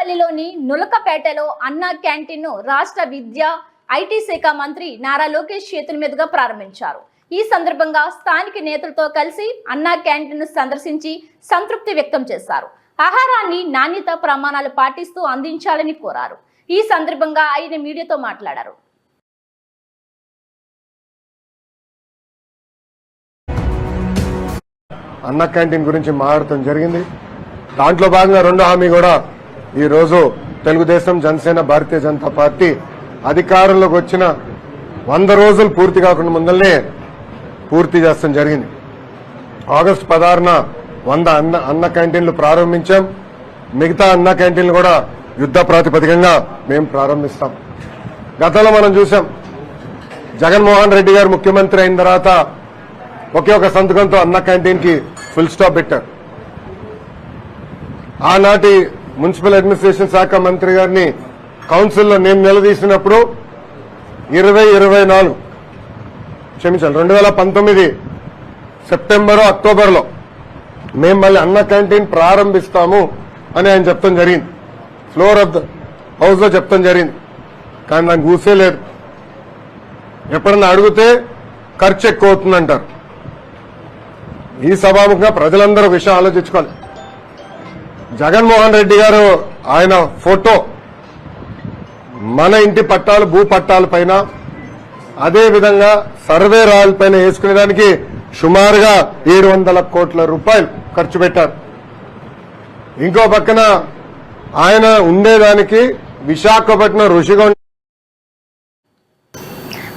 అనకాపల్లిలోని నులకపేటలో అన్నా క్యాంటీన్ను రాష్ట్ర విద్య ఐటీ శాఖ మంత్రి నారా లోకేష్ చేతుల మీదుగా ప్రారంభించారు. ఈ సందర్భంగా స్థానిక నేతలతో కలిసి అన్నా క్యాంటీన్ను సందర్శించి సంతృప్తి వ్యక్తం చేశారు. ఆహారాన్ని నాణ్యత ప్రమాణాలు పాటిస్తూ అందించాలని కోరారు. ఈ సందర్భంగా ఆయన మీడియాతో మాట్లాడారు. అన్న క్యాంటీన్ గురించి మాట్లాడటం జరిగింది. దాంట్లో భాగంగా రెండో హామీ కూడా ఈరోజు తెలుగుదేశం జనసేన భారతీయ జనతా పార్టీ అధికారంలోకి వచ్చిన వంద రోజులు పూర్తి కాకుండా ముందల్నే పూర్తి చేస్తాం జరిగింది. ఆగస్టు పదహారున వంద అన్న అన్న క్యాంటీన్లు ప్రారంభించాం. మిగతా అన్న క్యాంటీన్లు కూడా యుద్ధ ప్రాతిపదికంగా మేము ప్రారంభిస్తాం. గతంలో మనం చూసాం జగన్మోహన్ రెడ్డి గారు ముఖ్యమంత్రి అయిన తర్వాత ఒకే ఒక సంతకంతో అన్న క్యాంటీన్కి ఫుల్ స్టాప్ పెట్టారు. ఆనాటి మున్సిపల్ అడ్మినిస్ట్రేషన్ శాఖ మంత్రి గారిని కౌన్సిల్లో నేను నిలదీసినప్పుడు ఇరవై ఇరవై నాలుగు క్షమించాలి రెండు వేల పంతొమ్మిది సెప్టెంబరు అక్టోబర్లో మేము మళ్ళీ అన్న క్యాంటీన్ ప్రారంభిస్తాము అని ఆయన చెప్తాం జరిగింది. ఫ్లోర్ ఆఫ్ ద హౌస్లో చెప్తాం జరిగింది. కానీ నాకు ఊసే లేదు. ఎప్పుడన్నా అడిగితే ఖర్చు ఎక్కువ అవుతుందంటారు. ఈ సభాముఖంగా ప్రజలందరూ విషయం ఆలోచించుకోవాలి. జగన్మోహన్ రెడ్డి గారు ఆయన ఫోటో మన ఇంటి పట్టాలు భూ పట్టాల పైన అదే విధంగా సర్వే రాయల పైన వేసుకునేదానికి సుమారుగా ఏడు వందల కోట్ల రూపాయలు ఖర్చు పెట్టారు. ఇంకో పక్కన ఆయన ఉండేదానికి విశాఖపట్నం ఋషిగొండ